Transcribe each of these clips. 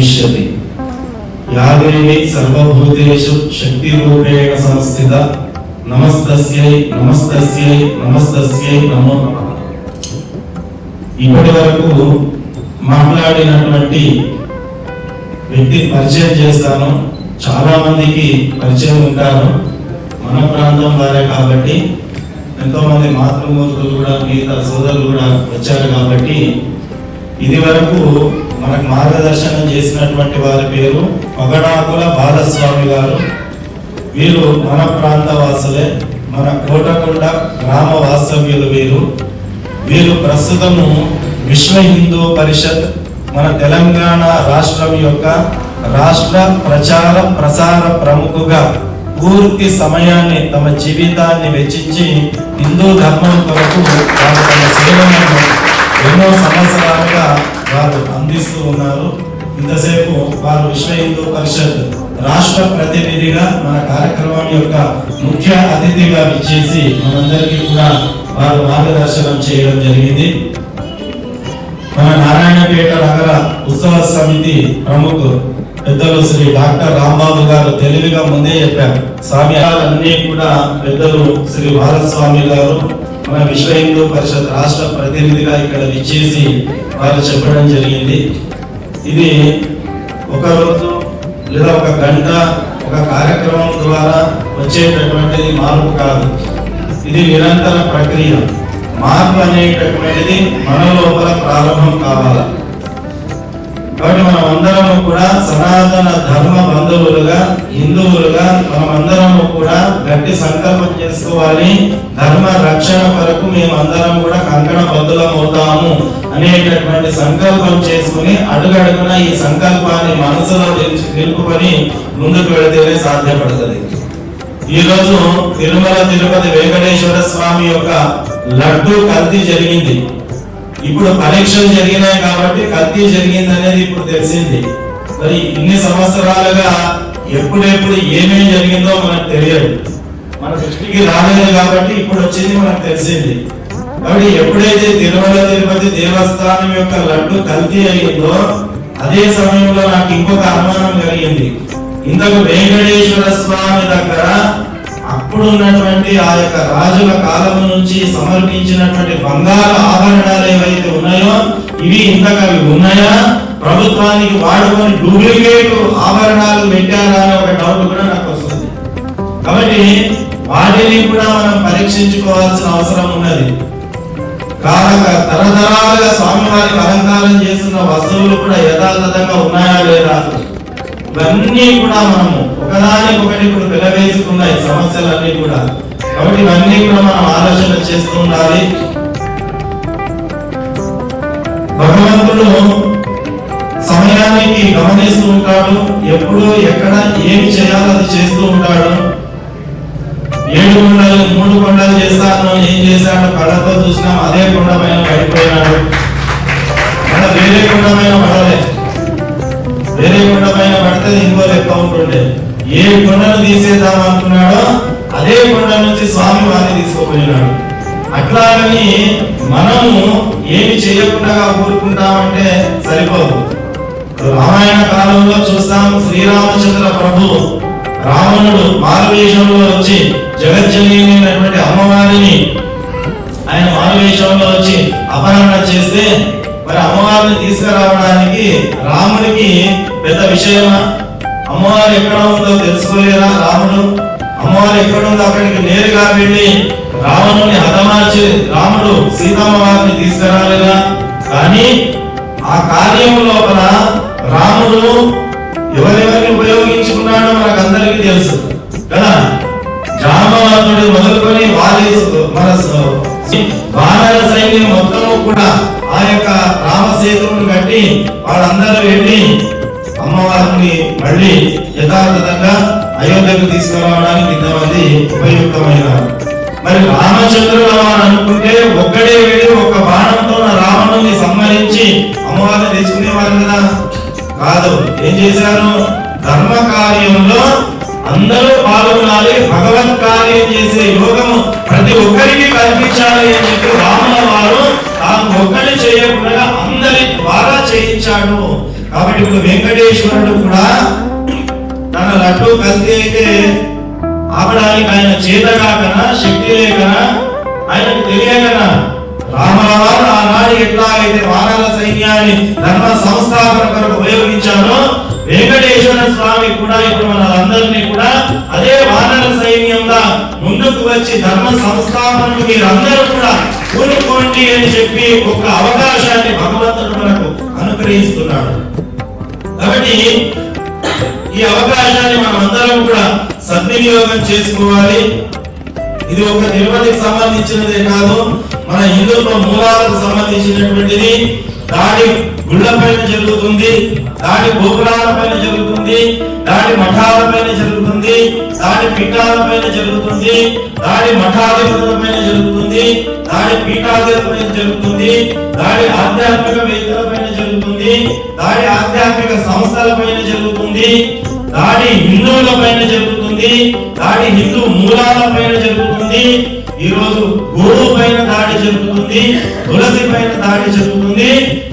భవిష్యతి. యాదేవి సర్వభూతేషు శక్తి రూపేణ సంస్థిత. నమస్తస్యై నమస్తస్యై నమస్తస్యై నమో ఇప్పటి వరకు మాట్లాడినటువంటి వ్యక్తి పరిచయం చేస్తాను. చాలా మందికి పరిచయం ఉంటారు. మన ప్రాంతం వారే కాబట్టి ఎంతోమంది మాతృమూర్తులు కూడా మిగతా సోదరులు కూడా వచ్చారు కాబట్టి ఇది వరకు మనకు మార్గదర్శనం చేసినటువంటి వారి పేరు పగడాకుల బాలస్వామి గారు. వీరు మన ప్రాంత వాసులే మన కోటకొండ గ్రామ వాస్తవ్యులు వీరు. వీరు ప్రస్తుతము విశ్వ హిందూ పరిషత్ మన తెలంగాణ రాష్ట్రం యొక్క రాష్ట్ర ప్రచార ప్రసార ప్రముఖుగా పూర్తి సమయాన్ని తమ జీవితాన్ని వెచ్చించి హిందూ ధర్మం కొరకు తమ సేవలను ఎన్నో సంవత్సరాలుగా వారు అందిస్తూ ఉన్నారు. ఇంతసేపు వారు విశ్వ హిందూ పరిషత్ రాష్ట్ర ప్రతినిధిగా మన కార్యక్రమం యొక్క ముఖ్య అతిథిగా విచ్చేసి మనందరికీ కూడా వారు మార్గదర్శనం చేయడం జరిగింది. మన నారాయణపేట నగర ఉత్సవ సమితి ప్రముఖ పెద్దలు శ్రీ డాక్టర్ రాంబాబు గారు తెలివిగా ముందే చెప్పారు. స్వామి అన్నీ కూడా పెద్దలు శ్రీ భారతస్వామి గారు మన విశ్వ హిందూ పరిషత్ రాష్ట్ర ప్రతినిధిగా ఇక్కడ విచ్చేసి వారు చెప్పడం జరిగింది. ఇది ఒక రోజు లేదా ఒక గంట ఒక కార్యక్రమం ద్వారా వచ్చేటటువంటిది మార్పు కాదు. ఇది నిరంతర ప్రక్రియ. మార్పు అనేటటువంటిది మన లోపల ప్రారంభం కావాలి? కాబట్టి మనం అందరము కూడా సనాతన ధర్మ బంధువులుగా హిందువులుగా మనమందరము కూడా గట్టి సంకల్పం చేసుకోవాలి. ధర్మ రక్షణ కొరకు మేమందరం కూడా కంకణ బద్దులం అవుతాము అనేటటువంటి సంకల్పం చేసుకుని అడుగడుగున ఈ సంకల్పాన్ని మనసులో నిలుపుకొని ముందుకు వెళితేనే సాధ్యపడుతుంది. ఈ రోజు తిరుమల తిరుపతి వెంకటేశ్వర స్వామి యొక్క లడ్డు కల్తీ జరిగింది. ఇప్పుడు పరీక్షలు జరిగినాయి కాబట్టి కల్తీ జరిగింది అనేది ఇప్పుడు తెలిసింది. మరి ఇన్ని సంవత్సరాలుగా ఎప్పుడెప్పుడు ఏమేం జరిగిందో మనకు తెలియదు. మన దృష్టికి రాలేదు కాబట్టి ఇప్పుడు వచ్చింది మనకు తెలిసింది. కాబట్టి ఎప్పుడైతే తిరుమల తిరుపతి దేవస్థానం యొక్క లడ్డు కల్తీ అయ్యిందో అదే సమయంలో నాకు ఇంకొక అనుమానం కలిగింది. ఇంతకు వెంకటేశ్వర స్వామి దగ్గర అప్పుడున్నటువంటి ఆ యొక్క రాజుల కాలం నుంచి సమర్పించినటువంటి బంగారు ఆభరణాలు ఏవైతే ఉన్నాయో ఇవి ఇంతకు అవి ఉన్నాయా? ప్రభుత్వానికి వాడుకొని డూప్లికేట్ ఆభరణాలు పెట్టారా అనే ఒక డౌట్ కూడా నాకు వస్తుంది. కాబట్టి వాటిని కూడా మనం పరీక్షించుకోవాల్సిన అవసరం ఉన్నది. కారక తరతరాలుగా స్వామివారికి అలంకారం చేస్తున్న వస్తువులు కూడా యథాతథంగా ఉన్నాయా లేదా? ఇవన్నీ కూడా మనము ఒకదానికొకటి ఇప్పుడు పిలవేసుకున్నాయి సమస్యలన్నీ కూడా. కాబట్టి ఇవన్నీ కూడా మనం ఆలోచన చేస్తూ ఉండాలి. భగవంతుడు సమయానికి గమనిస్తూ ఉంటాడు. ఎప్పుడు ఎక్కడ ఏమి చేయాలో అది చేస్తూ ఉంటాడు. ఏడు కొండలు మూడు కొండలు చేస్తాను ఏం చేశాడు కళ్ళతో చూసినాం అదే కొండ పైన పడిపోయినాడు. మన వేరే కొండ పైన పడలే. వేరే కొండ పైన పడితే ఇంకో లెక్క ఉంటుండే. ఏ కొండను తీసేద్దాం అనుకున్నాడో అదే కొండ నుంచి స్వామి వారిని తీసుకుపోయినాడు. అట్లాగని మనము ఏమి చేయకుండా కోరుకుంటామంటే సరిపోదు. రామాయణ కాలంలో చూస్తాం శ్రీరామచంద్ర ప్రభు రావణుడు మారువేషంలో వచ్చి జగజ్జనీయమైనటువంటి అమ్మవారిని ఆయన మారువేషంలో వచ్చి అపహరణ చేస్తే మరి అమ్మవారిని తీసుకురావడానికి రాముడికి పెద్ద విషయమా? అమ్మవారు ఎక్కడ ఉందో తెలుసుకోలేరా రాముడు? అమ్మవారు ఎక్కడ ఉందో అక్కడికి నేరుగా వెళ్ళి రావణుని హతమార్చి రాముడు సీతమ్మ వారిని తీసుకురాలేదా? కానీ ఆ కార్యం లోపల రాముడు ఎవరెవరిని ఉపయోగించుకున్నాడో మనకు అందరికీ తెలుసు. కదా? జామవంతుడు మొదలుకొని వాలి మన వానర సైన్యం మొత్తము కూడా ఆ యొక్క రామసేతువును కట్టి వాళ్ళందరూ వెళ్ళి అమ్మవారిని మళ్ళీ యథాతథంగా అయోధ్యకు తీసుకురావడానికి ఇంతమంది ఉపయుక్తమైనారు. మరి రామచంద్రుడు అని అనుకుంటే ఒక్కడే వెళ్ళి ఒక బాణంతో రావణుని సంహరించి అమ్మవారిని తెచ్చుకునేవారు కదా. కాదు ఏం చేశారు? ధర్మ కార్యంలో అందరూ పాల్గొనాలి. భగవత్ కార్యం చేసే యోగము ప్రతి ఒక్కరికి కల్పించాలి అని చెప్పి రాముల వారు తాను ఒక్కరి చేయకుండా అందరి ద్వారా చేయించాడు. కాబట్టి ఇప్పుడు వెంకటేశ్వరుడు కూడా తన లడ్డు కల్తీ అయితే ఆపడానికి ఆయన చేతగాకనా శక్తి లేకనా ఆయనకు తెలియకనా? రామరావారు ఆనాడు ఎట్లా అయితే వానర సైన్యాన్ని ధర్మ సంస్థాపన కొరకు ఉపయోగించారో వెంకటేశ్వర స్వామి కూడా ఇప్పుడు మనందరినీ కూడా అదే వానర సైన్యంగా ముందుకు వచ్చి ధర్మ సంస్థాపనకు మీరందరూ కూడా కూరుకోండి అని చెప్పి ఒక అవకాశాన్ని భగవంతుడు మనకు అనుగ్రహిస్తున్నాడు. కాబట్టి ఈ అవకాశాన్ని మనం అందరం కూడా సద్వినియోగం చేసుకోవాలి. ఇది ఒక తిరుపతికి సంబంధించినదే కాదు మన హిందుత్వ మూలాలకు సంబంధించినటువంటిది. దాడి గుళ్ళపైన జరుగుతుంది. దాని గోపురాల పైన జరుగుతుంది. దాని మఠాల పైన జరుగుతుంది. దాని పీఠాల పైన జరుగుతుంది. దాని మఠాధిపతుల పైన జరుగుతుంది. దాని పీఠాధిపతుల జరుగుతుంది. దాని ఆధ్యాత్మిక వేదికల పైన జరుగుతుంది. దాని ఆధ్యాత్మిక సంస్థల పైన జరుగుతుంది. దాని హిందువుల పైన జరుగుతుంది. దాని హిందూ మూలాల పైన జరుగుతుంది. ఈ రోజు గోవు పైన దాడి జరుగుతుంది తులసి పైన దాడి జరుగుతుంది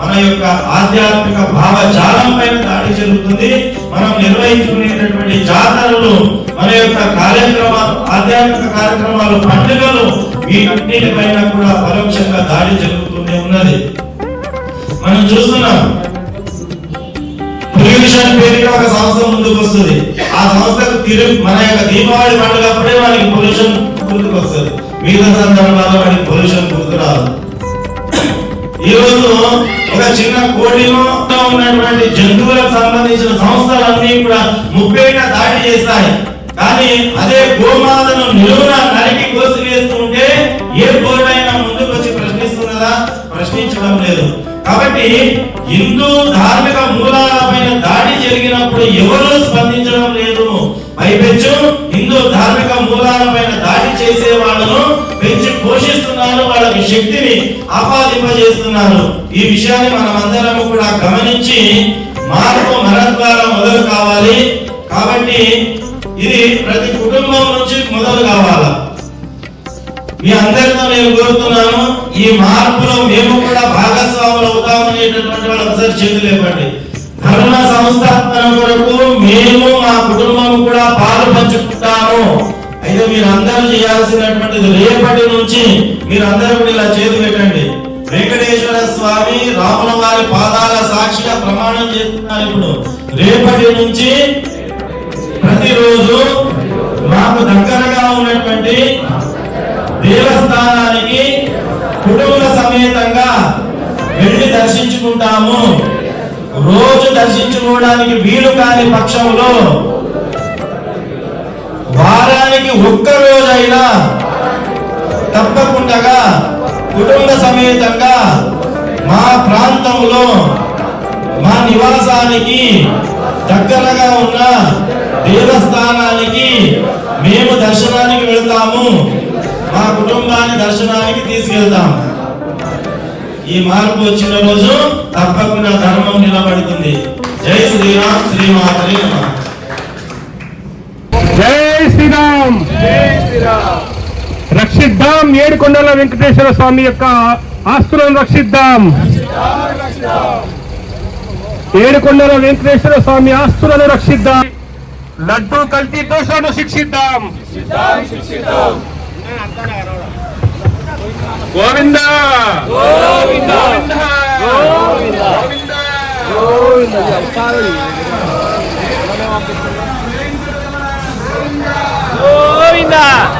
మన యొక్క ఆధ్యాత్మిక భావజాలం పైన దాడి జరుగుతుంది. మనం నిర్వహించుకునేటటువంటి జాతరలు మన యొక్క కార్యక్రమాలు ఆధ్యాత్మిక కార్యక్రమాలు పండుగలు వీటన్నిటి పైన కూడా పరోక్షంగా దాడి జరుగుతూనే ఉన్నది. మనం చూస్తున్నాం. పొల్యూషన్ పేరుగా ఒక సంస్థ ముందుకు వస్తుంది. ఆ సంస్థకు తిరుగు మన యొక్క దీపావళి పండుగ అప్పుడే వాళ్ళకి పొల్యూషన్ ముందుకు వస్తుంది. మిగతా సందర్భాల్లో వాడికి పొల్యూషన్ గుర్తు ఈరోజు ఒక చిన్న కోడిలో ఉన్నటువంటి జంతువులకు సంబంధించిన సంస్థలన్నీ కూడా ముప్పేట దాడి చేస్తాయి. కానీ అదే గోమాతను నిలువున నరికి కోసి వేస్తుంటే ఏ కోడైనా ముందుకు వచ్చి ప్రశ్నిస్తున్నదా? ప్రశ్నించడం లేదు. కాబట్టి హిందూ ధార్మిక మూలాలపైన దాడి జరిగినప్పుడు ఎవరూ స్పందించడం లేదు. పైపెచ్చు హిందూ ధార్మిక మూలాలపైన దాడి చేసే వాళ్ళను పోషిస్తున్నారు శక్తిని ఆపాదింపజేస్తున్నారు. ఈ విషయాన్ని మనం అందరం కూడా గమనించి మార్పు మన ద్వారా మొదలు కావాలి. కాబట్టి ఇది ప్రతి కుటుంబం నుంచి మొదలు కావాలా? మీ అందరితో నేను కోరుతున్నాను ఈ మార్పులో మేము కూడా భాగస్వాములు అవుతామనేటటువంటి వాళ్ళు ఒకసారి చేతులు ఇవ్వండి ధర్మ సంస్థాపన కొరకు మేము మా కుటుంబం కూడా పాలు పంచుకుంటాము. అయితే మీరు అందరూ చేయాల్సినటువంటిది రేపటి నుంచి మీరు అందరూ కూడా ఇలా చేతి పెట్టండి. వెంకటేశ్వర స్వామి రాముల వారి పాదాల సాక్షిగా ప్రమాణం చేస్తున్నారు ఇప్పుడు. రేపటి నుంచి ప్రతిరోజు మాకు దగ్గరగా ఉన్నటువంటి దేవస్థానానికి కుటుంబ సమేతంగా వెళ్ళి దర్శించుకుంటాము. రోజు దర్శించుకోవడానికి వీలు కాని పక్షంలో వారానికి ఒక్కరోజైనా తప్పకుండా కుటుంబ సమేతంగా మా ప్రాంతంలో మా నివాసానికి దగ్గరగా ఉన్న దేవస్థానానికి మేము దర్శనానికి వెళ్తాము. మా కుటుంబాన్ని దర్శనానికి తీసుకెళ్తాము. ఈ మార్పు వచ్చిన రోజు తప్పకుండా ధర్మం నిలబడుతుంది. జై శ్రీరామ్ శ్రీమాతరి నమః జై శ్రీరామ్ రక్షిద్దాం. ఏడుకొండల వెంకటేశ్వర స్వామి యొక్క ఆస్తులను రక్షిద్దాం. ఏడుకొండల వెంకటేశ్వర స్వామి ఆస్తులను రక్షిద్దాం. లడ్డు కల్తీ దోషాలను శిక్షిద్దాం. గోవింద! గోవింద! గోవింద! గోవింద గోవింద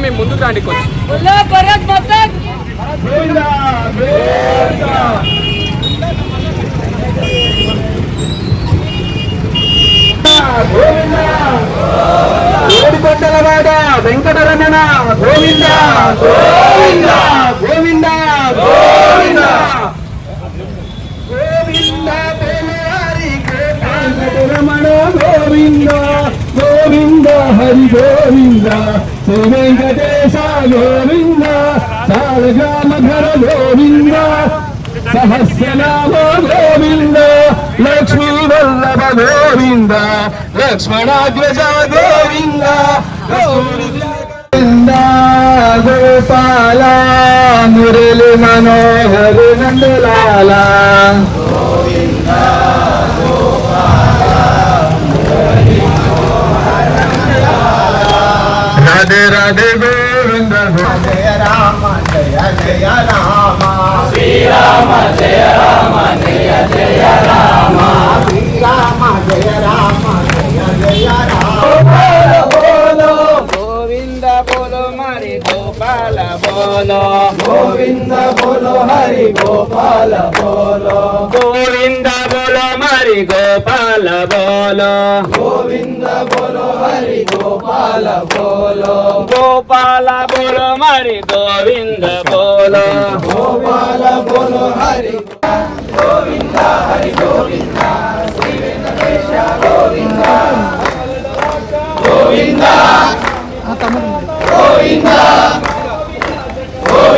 మేము ముందు దాండికొచ్చు ఏడుకొండల వాడ వెంకటరమణ. గోవింద గోవింద గోవింద గోవింద. గోవింద. శ్రీ వెంకటేశ గోవింద సాలగ్రామ ఘర గోవింద సహస్రనామ గోవింద లక్ష్మీ వల్లభ గోవింద లక్ష్మణాగ్రజ గోవింద గోవింద గోపాల మురళి మనోహరి నందలాల. రాధే గోవింద బోలో హరి గోపాల బోలో. గోవింద బోలో మరి గోపాల బోలో. గోవింద బోలో హరి గోపాల బోలో. గోపాల బోలో మరి గోవింద బోలో. గోపాల బోలో హరి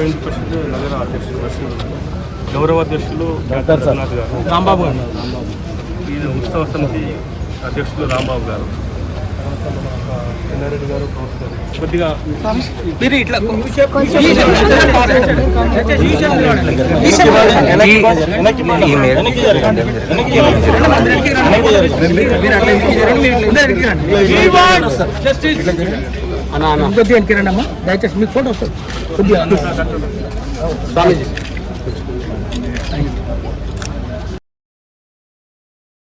నగర అధ్యక్షులు గౌరవ అధ్యక్షులు డాక్టర్ గారు రాంబాబు గారు ఈ ఉత్సవ సమితి అధ్యక్షులు రాంబాబు గారు ఎన్నారెడ్డి గారు కౌన్సిలర్ కొద్దిగా మీరు ఇట్లా కొద్దిగా వెనక్కి రండి అమ్మా దయచేసి మీకు ఫోటో వస్తుంది. కొద్దిగా. స్వామీజీ.